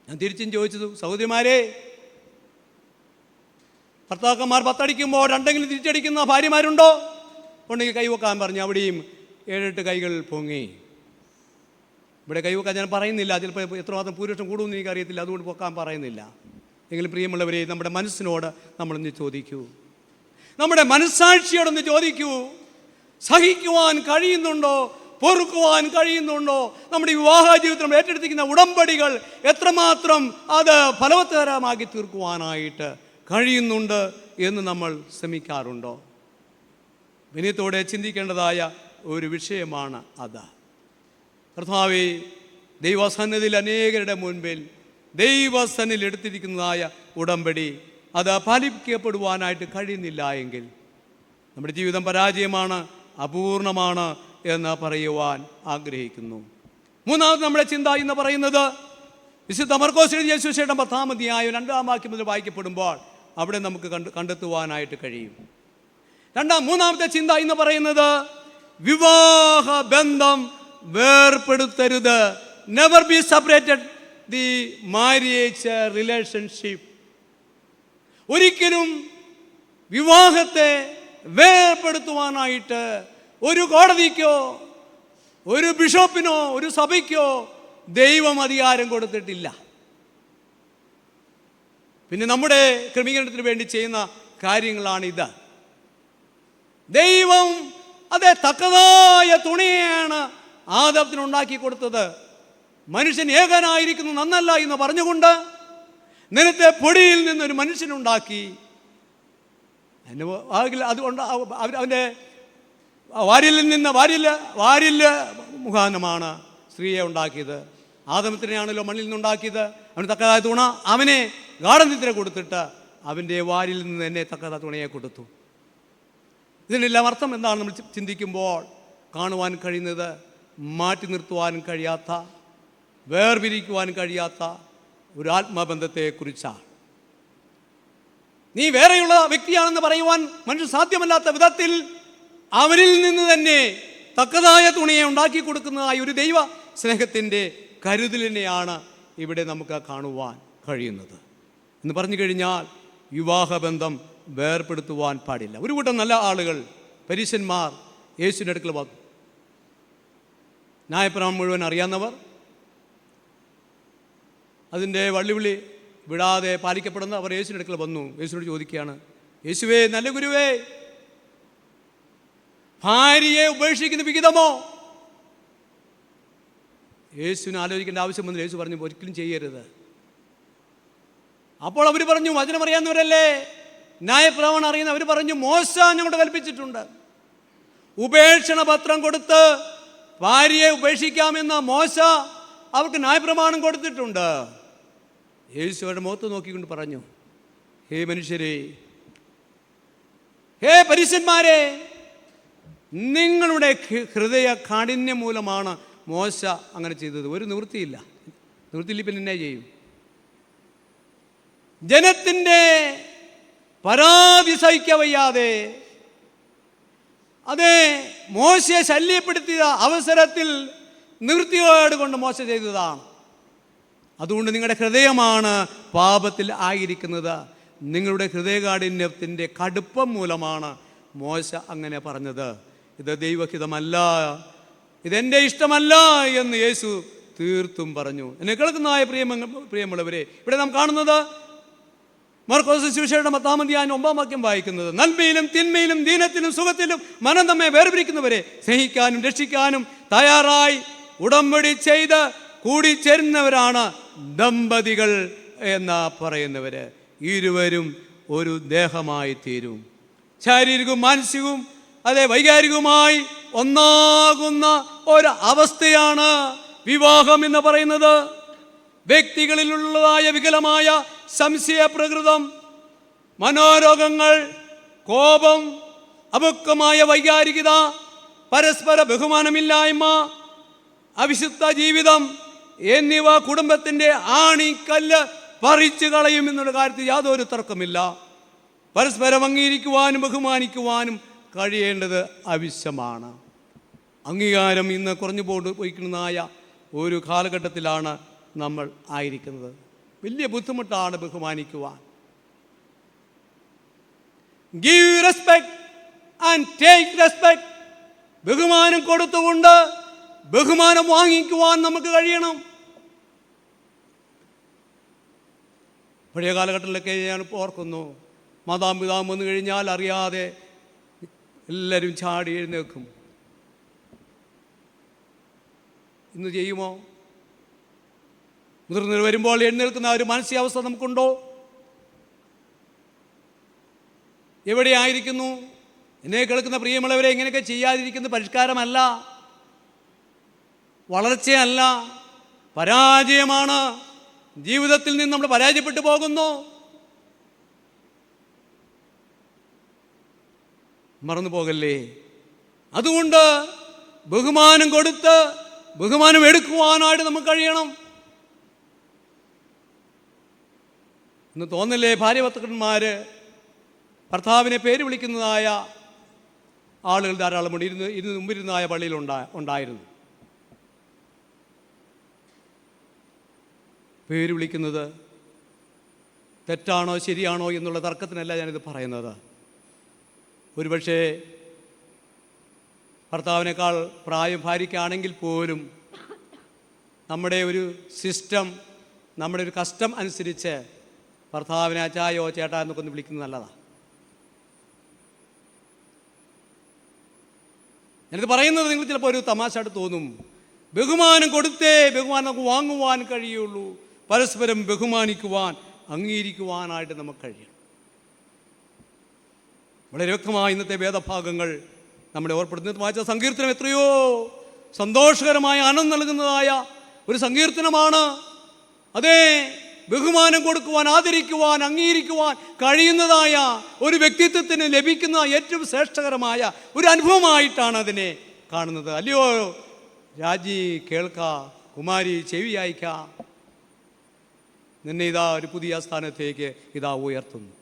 ഞാൻ തിരിച്ചും ചോദിച്ചത് സഹോദരിമാരെ ഭർത്താക്കന്മാർ പത്തടിക്കുമ്പോൾ രണ്ടെങ്കിലും തിരിച്ചടിക്കുന്ന ഭാര്യമാരുണ്ടോ? ഉണ്ടെങ്കിൽ കൈവക്കാൻ പറഞ്ഞു. അവിടെയും ഏഴെട്ട് കൈകൾ പൊങ്ങി. ഇവിടെ കൈവക്കാൻ ഞാൻ പറയുന്നില്ല. ചിലപ്പോൾ എത്രമാത്രം ഭൂരിപക്ഷം കൂടുമെന്ന് എനിക്കറിയത്തില്ല. അതുകൊണ്ട് പൊക്കാൻ പറയുന്നില്ല. എങ്കിലും പ്രിയമുള്ളവരെ നമ്മുടെ മനസ്സിനോട് നമ്മളൊന്ന് ചോദിക്കൂ. നമ്മുടെ മനസ്സാക്ഷിയോടൊന്ന് ചോദിക്കൂ. സഹിക്കുവാൻ കഴിയുന്നുണ്ടോ? പൊറുക്കുവാൻ കഴിയുന്നുണ്ടോ? നമ്മുടെ വിവാഹ ജീവിതത്തിൽ ഏറ്റെടുത്തിരിക്കുന്ന ഉടമ്പടികൾ എത്രമാത്രം അത് ഫലവത്തരമാക്കി തീർക്കുവാനായിട്ട് കഴിയുന്നുണ്ട് എന്ന് നമ്മൾ ശ്രമിക്കാറുണ്ടോ? വിനയത്തോടെ ചിന്തിക്കേണ്ടതായ ഒരു വിഷയമാണ് അത്. കർത്താവെ ദൈവസന്നിധിയിൽ അനേകരുടെ മുൻപിൽ ദൈവസന്നിൽ എടുത്തിരിക്കുന്നതായ ഉടമ്പടി അത് പാലിക്കപ്പെടുവാനായിട്ട് കഴിയുന്നില്ല എങ്കിൽ നമ്മുടെ ജീവിതം പരാജയമാണ്. അപൂർണമാണ് എന്ന് പറയുവാൻ ആഗ്രഹിക്കുന്നു. മൂന്നാമത് നമ്മുടെ ചിന്ത എന്ന് പറയുന്നത് വിശുദ്ധ മർക്കോസ് യേശുശേഷം പത്താമതിയായ രണ്ടാം വാക്യം മുതൽ വായിക്കപ്പെടുമ്പോൾ അവിടെ നമുക്ക് കണ്ട് കണ്ടെത്തുവാനായിട്ട് കഴിയും. രണ്ടാം മൂന്നാമത്തെ ചിന്ത എന്ന് പറയുന്നത് വിവാഹ ബന്ധം വേർപെടുത്തരുത് never be separated the marriage relationship ഒരിക്കലും വിവാഹത്തെ വേർപ്പെടുത്തുവാനായിട്ട് ഒരു കോടതിക്കോ ഒരു ബിഷപ്പിനോ ഒരു സഭയ്ക്കോ ദൈവം അധികാരം കൊടുത്തിട്ടില്ല. പിന്നെ നമ്മുടെ ക്രമീകരണത്തിന് വേണ്ടി ചെയ്യുന്ന കാര്യങ്ങളാണിത്. ദൈവം അതേ തക്കതായ തുണിയാണ് ആദത്തിനുണ്ടാക്കി കൊടുത്തത്. മനുഷ്യൻ ഏകനായിരിക്കുന്നു നന്നല്ല എന്ന് പറഞ്ഞുകൊണ്ട് നിലത്തെ പൊടിയിൽ നിന്നൊരു മനുഷ്യനുണ്ടാക്കി അതിന് ആകില്ല അതുകൊണ്ട് അവർ അവ- അവന്റെ വാരിലിൽ നിന്ന് വാരിൽ വാരിൽ മുഖാന്തമാണ് സ്ത്രീയെ ഉണ്ടാക്കിയത്. ആദമത്തിനെയാണല്ലോ മണ്ണിൽ നിന്നുണ്ടാക്കിയത് അവന് തക്കതായ തുണ അവനെ ഗാഠനിദ്ര കൊടുത്തിട്ട് അവന്റെ വാരിൽ നിന്ന് എന്നെ തക്കതായ തുണയെ കൊടുത്തു. ഇതിനെല്ലാം അർത്ഥം എന്താണ് നമ്മൾ ചിന്തിക്കുമ്പോൾ കാണുവാൻ കഴിയുന്നത്? മാറ്റി നിർത്തുവാനും കഴിയാത്ത വേർപിരിക്കുവാൻ കഴിയാത്ത ഒരു ആത്മബന്ധത്തെക്കുറിച്ചാണ്. നീ വേറെയുള്ള വ്യക്തിയാണെന്ന് പറയുവാൻ മനുഷ്യൻ സാധ്യമല്ലാത്ത വിധത്തിൽ അവരിൽ നിന്ന് തന്നെ തക്കതായ തുണിയെ ഉണ്ടാക്കി കൊടുക്കുന്നതായ ഒരു ദൈവ സ്നേഹത്തിന്റെ കരുതലിനെയാണ് ഇവിടെ നമുക്ക് കാണുവാൻ കഴിയുന്നത്. എന്ന് പറഞ്ഞു കഴിഞ്ഞാൽ വിവാഹബന്ധം വേർപ്പെടുത്തുവാൻ പാടില്ല. ഒരു കൂട്ടം നല്ല ആളുകൾ പരീശന്മാർ യേശുവിന്റെ അടുക്കൽ വന്നു. ന്യായപ്രമാണം മുഴുവൻ അറിയാവുന്നവർ അതിന്റെ വള്ളിവിളി വിടാതെ പാലിക്കപ്പെടുന്ന അവർ യേശുവിന്റെ അടുക്കൽ വന്നു. യേശുവിനോട് ചോദിക്കുകയാണ് യേശുവേ നല്ല ഗുരുവേ ഭാര്യയെ ഉപേക്ഷിക്കുന്ന വിഹിതമോ? യേശുവിന് ആലോചിക്കേണ്ട ആവശ്യം വന്നില്ല. യേശു പറഞ്ഞു ഒരിക്കലും ചെയ്യരുത്. അപ്പോൾ അവർ പറഞ്ഞു വചനം അറിയാവുന്നവരല്ലേ? ന്യായപ്രവണം അറിയുന്ന അവർ പറഞ്ഞു മോശ ഞങ്ങളുടെ കൽപ്പിച്ചിട്ടുണ്ട്. ഉപേക്ഷണ പത്രം കൊടുത്ത് ഭാര്യയെ ഉപേക്ഷിക്കാമെന്ന മോശ അവർക്ക് ന്യായപ്രമാണം കൊടുത്തിട്ടുണ്ട്. യേശു അവരുടെ മുഖത്ത് നോക്കിക്കൊണ്ട് പറഞ്ഞു ഹേ മനുഷ്യരെ ഹേ പരീശന്മാരെ നിങ്ങളുടെ ഹൃദയ കാഠിന്യം മൂലമാണ് മോശ അങ്ങനെ ചെയ്തത്. ഒരു നിവൃത്തിയില്ല. നിവൃത്തിയില്ല പിന്നെ എന്നാ ചെയ്യും? ജനത്തിന്റെ പരാതി സഹിക്കവയ്യാതെ അതെ മോശയെ ശല്യപ്പെടുത്തിയ അവസരത്തിൽ നിവൃത്തിയോട് കൊണ്ട് മോശ ചെയ്തതാണ്. അതുകൊണ്ട് നിങ്ങളുടെ ഹൃദയമാണ് പാപത്തിൽ ആയിരിക്കുന്നത്. നിങ്ങളുടെ ഹൃദയകാഠിന്യത്തിന്റെ കടുപ്പം മൂലമാണ് മോശ അങ്ങനെ പറഞ്ഞത്. ഇത് ദൈവഹിതമല്ല. ഇതെന്റെ ഇഷ്ടമല്ല എന്ന് യേശു തീർത്തും പറഞ്ഞു. എന്നെ കേൾക്കുന്നതായ പ്രിയമ പ്രിയമുള്ളവരെ ഇവിടെ നാം കാണുന്നത് മർക്കോസ് ശിവശയുടെ പത്താമതിയാൻ ഒമ്പാം വാക്യം വായിക്കുന്നത് നന്മയിലും തിന്മയിലും ദീനത്തിലും സുഖത്തിലും മനം നമ്മെ വേർപിരിക്കുന്നവരെ സ്നേഹിക്കാനും രക്ഷിക്കാനും തയ്യാറായി ഉടമ്പടി ചെയ്ത് കൂടിച്ചേരുന്നവരാണ് ദമ്പതികൾ എന്നാ പറയുന്നവർ ഇരുവരും ഒരു ദേഹമായി തീരും. ശാരീരികവും മാനസികവും അതെ വൈകാരികവുമായി ഒന്നാകുന്ന ഒരു അവസ്ഥയാണ് വിവാഹം എന്ന് പറയുന്നത്. വ്യക്തികളിലുള്ളതായ വികലമായ സംശയ പ്രകൃതം മനോരോഗങ്ങൾ കോപം അപക്വമായ വൈകാരികത പരസ്പര ബഹുമാനമില്ലായ്മ അവിശുദ്ധ ജീവിതം എന്നിവ കുടുംബത്തിന്റെ ആണിക്കല്ല് പറിച്ചു കളയും എന്നുള്ള കാര്യത്തിൽ യാതൊരു തർക്കമില്ല. പരസ്പരം അംഗീകരിക്കുവാനും ബഹുമാനിക്കുവാനും കഴിയേണ്ടത് ആവശ്യമാണ്. അംഗീകാരം ഇന്ന് കുറഞ്ഞു പോയി പോയിക്കുന്നതായ ഒരു കാലഘട്ടത്തിലാണ് നമ്മൾ ആയിരിക്കുന്നത്. വലിയ ബുദ്ധിമുട്ടാണ് ബഹുമാനിക്കുവാൻ. Give respect and take respect ബഹുമാനം കൊടുത്തുകൊണ്ട് ബഹുമാനം വാങ്ങിക്കുവാൻ നമുക്ക് കഴിയണം. പഴയ കാലഘട്ടത്തിലൊക്കെ ഞാൻ ഓർക്കുന്നു. മാതാം പിതാം വന്നു കഴിഞ്ഞാൽ അറിയാതെ എല്ലാവരും ചാടി എഴുന്നേൽക്കും. ഇന്ന് ചെയ്യുമോ? മുതിർന്നവർ വരുമ്പോൾ എഴുന്നേൽക്കുന്ന ഒരു മാനസികാവസ്ഥ നമുക്കുണ്ടോ? എവിടെയായിരിക്കുന്നു? എന്നെ കേൾക്കുന്ന പ്രിയമുള്ളവരെ ഇങ്ങനെയൊക്കെ ചെയ്യാതിരിക്കുന്നത് പരിഷ്കാരമല്ല. വളർച്ചയല്ല. പരാജയമാണ്. ജീവിതത്തിൽ നിന്ന് നമ്മൾ പരാജയപ്പെട്ടു പോകുന്നു. മറന്നു പോകല്ലേ അതുകൊണ്ട് ബഹുമാനം കൊടുത്ത് ബഹുമാനം എടുക്കുവാനായിട്ട് നമുക്ക് കഴിയണം. ഇന്ന് തോന്നല്ലേ ഭാര്യഭർത്തക്കന്മാര് ഭർത്താവിനെ പേര് വിളിക്കുന്നതായ ആളുകൾ ധാരാളം ഇരുന്ന് ഇരുന്ന് മുമ്പിരുന്നതായ പള്ളിയിൽ ഉണ്ടാ ഉണ്ടായിരുന്നു. പേര് വിളിക്കുന്നത് തെറ്റാണോ ശരിയാണോ എന്നുള്ള തർക്കത്തിനല്ല ഞാനിത് പറയുന്നത്. ഒരുപക്ഷേ ഭർത്താവിനേക്കാൾ പ്രായം ഭാര്യയ്ക്കാണെങ്കിൽ പോലും നമ്മുടെ ഒരു സിസ്റ്റം നമ്മുടെ ഒരു കസ്റ്റം അനുസരിച്ച് ഭർത്താവിനെ അച്ചായോ ചേട്ടാ എന്നൊക്കെ ഒന്ന് വിളിക്കുന്നത് നല്ലതാണ് ഞാനിത് പറയുന്നത് നിങ്ങൾ ചിലപ്പോൾ ഒരു തമാശയായിട്ട് തോന്നും. ബഹുമാനം കൊടുത്തേ ബഹുമാനം നമുക്ക് വാങ്ങുവാൻ കഴിയുള്ളൂ. പരസ്പരം ബഹുമാനിക്കുവാൻ അംഗീകരിക്കുവാനായിട്ട് നമുക്ക് കഴിയണം. വളരെ വ്യക്തമായ ഇന്നത്തെ വേദഭാഗങ്ങൾ നമ്മളെ ഓർപ്പെടുന്നത് വായിച്ച സങ്കീർത്തനം എത്രയോ സന്തോഷകരമായ ആനന്ദം നൽകുന്നതായ ഒരു സങ്കീർത്തനമാണ്. അതേ ബഹുമാനം കൊടുക്കുവാൻ ആദരിക്കുവാൻ അംഗീകരിക്കുവാൻ കഴിയുന്നതായ ഒരു വ്യക്തിത്വത്തിന് ലഭിക്കുന്ന ഏറ്റവും ശ്രേഷ്ഠകരമായ ഒരു അനുഭവമായിട്ടാണ് അതിനെ കാണുന്നത്. അല്ലയോ രാജി കേൾക്ക കുമാരി ചെവി അയക്ക നിന്നെ ഇതാ ഒരു പുതിയ സ്ഥാനത്തേക്ക് ഇതാ ഉയർത്തുന്നു.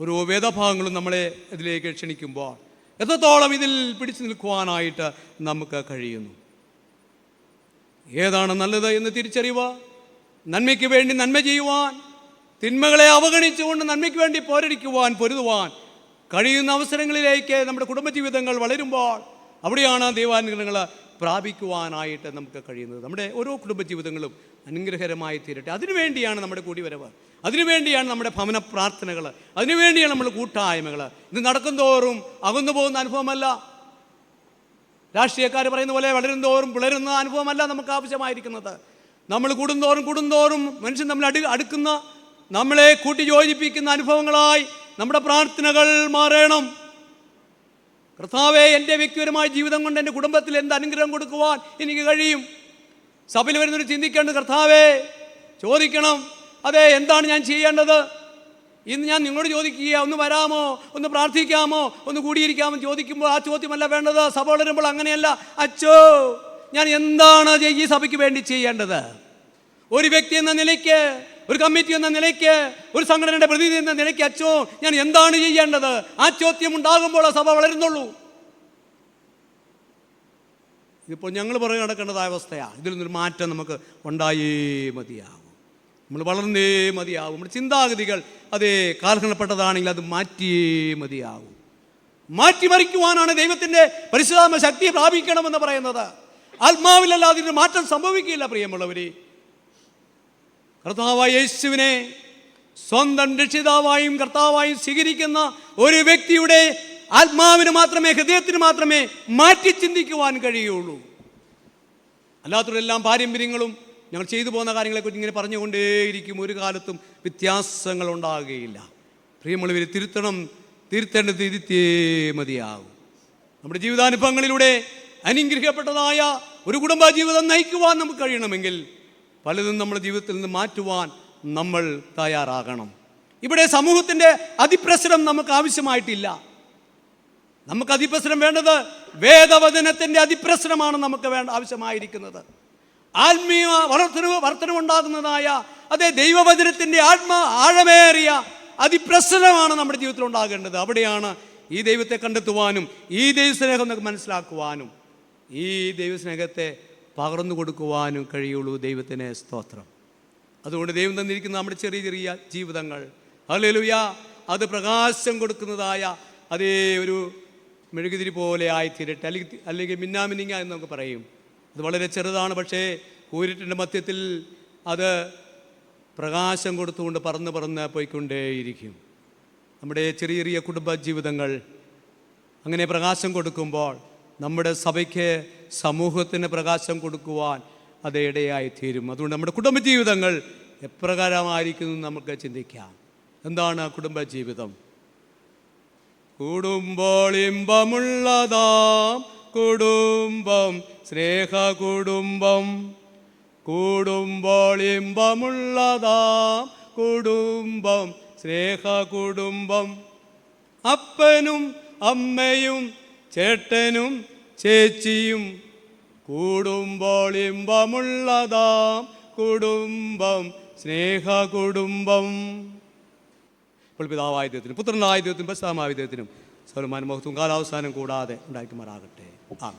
ഓരോ വേദഭാഗങ്ങളും നമ്മളെ ഇതിലേക്ക് ക്ഷണിക്കുമ്പോൾ എത്രത്തോളം ഇതിൽ പിടിച്ചു നിൽക്കുവാനായിട്ട് നമുക്ക് കഴിയുന്നു. ഏതാണ് നല്ലത് എന്ന് തിരിച്ചറിയുക. നന്മയ്ക്ക് വേണ്ടി നന്മ ചെയ്യുവാൻ തിന്മകളെ അവഗണിച്ചുകൊണ്ട് നന്മയ്ക്ക് വേണ്ടി പോരടിക്കുവാൻ പൊരുതുവാൻ കഴിയുന്ന അവസരങ്ങളിലേക്ക് നമ്മുടെ കുടുംബജീവിതങ്ങൾ വളരുമ്പോൾ അവിടെയാണ് ദൈവാനുഗ്രഹങ്ങൾ പ്രാപിക്കുവാനായിട്ട് നമുക്ക് കഴിയുന്നത്. നമ്മുടെ ഓരോ കുടുംബജീവിതങ്ങളും അനുഗ്രഹകരമായി തീരട്ടെ. അതിനുവേണ്ടിയാണ് നമ്മുടെ കൂടിവരവ്. അതിനുവേണ്ടിയാണ് നമ്മുടെ ഭവന പ്രാർത്ഥനകൾ. അതിനുവേണ്ടിയാണ് നമ്മൾ കൂട്ടായ്മകൾ. ഇത് നടക്കും തോറും അകന്നു പോകുന്ന അനുഭവമല്ല. രാഷ്ട്രീയക്കാർ പറയുന്ന പോലെ വളരും തോറും പിളരുന്ന അനുഭവമല്ല നമുക്ക് ആവശ്യമായിരിക്കുന്നത്. നമ്മൾ കൂടുന്തോറും കൂടുന്തോറും മനുഷ്യൻ നമ്മൾ അടു അടുക്കുന്ന നമ്മളെ കൂട്ടി യോജിപ്പിക്കുന്ന അനുഭവങ്ങളായി നമ്മുടെ പ്രാർത്ഥനകൾ മാറണം. കർത്താവെ എന്റെ വ്യക്തിപരമായ ജീവിതം കൊണ്ട് എന്റെ കുടുംബത്തിൽ എന്ത് അനുഗ്രഹം കൊടുക്കുവാൻ എനിക്ക് കഴിയും? സഭയിൽ വരുന്നൊരു ചിന്തിക്കേണ്ടത് കർത്താവെ ചോദിക്കണം. അതെ എന്താണ് ഞാൻ ചെയ്യേണ്ടത്? ഇന്ന് ഞാൻ നിങ്ങളോട് ചോദിക്കുക ഒന്ന് വരാമോ? ഒന്ന് പ്രാർത്ഥിക്കാമോ? ഒന്ന് കൂടിയിരിക്കാമോ? ചോദിക്കുമ്പോൾ ആ ചോദ്യമല്ല വേണ്ടത്. സഭ വളരുമ്പോൾ അങ്ങനെയല്ല. അച്ചോ ഞാൻ എന്താണ് ഈ സഭയ്ക്ക് വേണ്ടി ചെയ്യേണ്ടത്? ഒരു വ്യക്തി എന്ന നിലയ്ക്ക് ഒരു കമ്മിറ്റി എന്ന നിലയ്ക്ക് ഒരു സംഘടനയുടെ പ്രതിനിധി എന്ന നിലയ്ക്ക് അച്ചോ ഞാൻ എന്താണ് ചെയ്യേണ്ടത്? ആ ചോദ്യം ഉണ്ടാകുമ്പോൾ ആ സഭ വളരുന്നുള്ളൂ. ഇതിപ്പോൾ ഞങ്ങൾ പുറകെ നടക്കേണ്ടതായ അവസ്ഥയാണ്. ഇതിൽ നിന്നൊരു മാറ്റം നമുക്ക് ഉണ്ടായേ മതിയാവും. നമ്മൾ വളർന്നേ മതിയാവും. നമ്മുടെ ചിന്താഗതികൾ അതേ കാലഘട്ടപ്പെട്ടതാണെങ്കിൽ അത് മാറ്റിയേ മതിയാവും. മാറ്റിമറിക്കുവാനാണ് ദൈവത്തിന്റെ പരിശുദ്ധാത്മ ശക്തി പ്രാപിക്കണമെന്ന് പറയുന്നത്. ആത്മാവിലല്ലാതെ ഇതിന് മാറ്റം സംഭവിക്കില്ല പ്രിയമുള്ളവരെ. കർത്താവായ യേശുവിനെ സ്വന്തം രക്ഷിതാവായും കർത്താവായും സ്വീകരിക്കുന്ന ഒരു വ്യക്തിയുടെ ആത്മാവിന് മാത്രമേ ഹൃദയത്തിന് മാത്രമേ മാറ്റി ചിന്തിക്കുവാൻ കഴിയുള്ളൂ. അല്ലാത്തവരെല്ലാം പാരമ്പര്യങ്ങളും ഞങ്ങൾ ചെയ്തു പോകുന്ന കാര്യങ്ങളെക്കുറിച്ച് ഇങ്ങനെ പറഞ്ഞുകൊണ്ടേയിരിക്കും. ഒരു കാലത്തും വ്യത്യാസങ്ങൾ ഉണ്ടാകുകയില്ല. പ്രിയമുള്ളവർ തിരുത്തണം തിരുത്തേണ്ടത് തിരുത്തേ മതിയാകും. നമ്മുടെ ജീവിതാനുഭവങ്ങളിലൂടെ അനുഗ്രഹിക്കപ്പെട്ടതായ ഒരു കുടുംബ ജീവിതം നയിക്കുവാൻ നമുക്ക് കഴിയണമെങ്കിൽ പലതും നമ്മുടെ ജീവിതത്തിൽ നിന്ന് മാറ്റുവാൻ നമ്മൾ തയ്യാറാകണം. ഇവിടെ സമൂഹത്തിന്റെ അതിപ്രസരം നമുക്ക് ആവശ്യമായിട്ടില്ല. നമുക്ക് അതിപ്രസരം വേണ്ടത് വേദവചനത്തിന്റെ അതിപ്രസരമാണ് നമുക്ക് വേണ്ട ആവശ്യമായിരിക്കുന്നത്. ആത്മീയ വളർത്തനവ് വർത്തനമുണ്ടാകുന്നതായ അതേ ദൈവവചനത്തിന്റെ ആത്മ ആഴമേറിയ അതിപ്രസരമാണ് നമ്മുടെ ജീവിതത്തിൽ ഉണ്ടാകേണ്ടത്. അവിടെയാണ് ഈ ദൈവത്തെ കണ്ടെത്തുവാനും ഈ ദൈവസ്നേഹം നമുക്ക് മനസ്സിലാക്കുവാനും ഈ ദൈവസ്നേഹത്തെ പകർന്നു കൊടുക്കുവാനും കഴിയുള്ളൂ ദൈവത്തിന് സ്തോത്രം. അതുകൊണ്ട് ദൈവം തന്നിരിക്കുന്ന നമ്മുടെ ചെറിയ ചെറിയ ജീവിതങ്ങൾ. ഹല്ലേലൂയ. അത് പ്രകാശം കൊടുക്കുന്നതായ അതേ ഒരു മെഴുകുതിരി പോലെ ആയിത്തീരട്ടെ. അല്ലെങ്കിൽ അല്ലെങ്കിൽ മിന്നാമിന്നിങ്ങ എന്ന് നമുക്ക് പറയും. അത് വളരെ ചെറുതാണ് പക്ഷേ കൂരിട്ടിന്റെ മധ്യത്തിൽ അത് പ്രകാശം കൊടുത്തുകൊണ്ട് പറന്ന് പറന്ന് പോയിക്കൊണ്ടേയിരിക്കും. നമ്മുടെ ചെറിയ ചെറിയ കുടുംബ ജീവിതങ്ങൾ. അങ്ങനെ പ്രകാശം കൊടുക്കുമ്പോൾ നമ്മുടെ സഭയ്ക്ക് സമൂഹത്തിന് പ്രകാശം കൊടുക്കുവാൻ അത് ഇടയായി തീരും അതുകൊണ്ട് നമ്മുടെ കുടുംബജീവിതങ്ങൾ എപ്രകാരമായിരിക്കുന്നു നമുക്ക് ചിന്തിക്കാം. എന്താണ് കുടുംബജീവിതം? കൂടുമ്പോൾ ഇമ്പമുള്ളതാം കുടുംബം സ്നേഹ കുടുംബം കൂടുമ്പോൾ ഇമ്പമുള്ളതാം കുടുംബം സ്നേഹ കുടുംബം അപ്പനും അമ്മയും ചേട്ടനും ചേച്ചിയും കൂടുമ്പോൾ ഇമ്പമുള്ളതാം കുടുംബം സ്നേഹ കുടുംബം ഇപ്പോൾ പിതാവായ ദൈവത്തിനും പുത്രനായ ദൈവത്തിനും പശ്ചാമായ ദൈവത്തിനും സൗരമാന മഹത്വം കാലാവസാനം കൂടാതെ ഉണ്ടാക്കുമാറാകട്ടെ ആ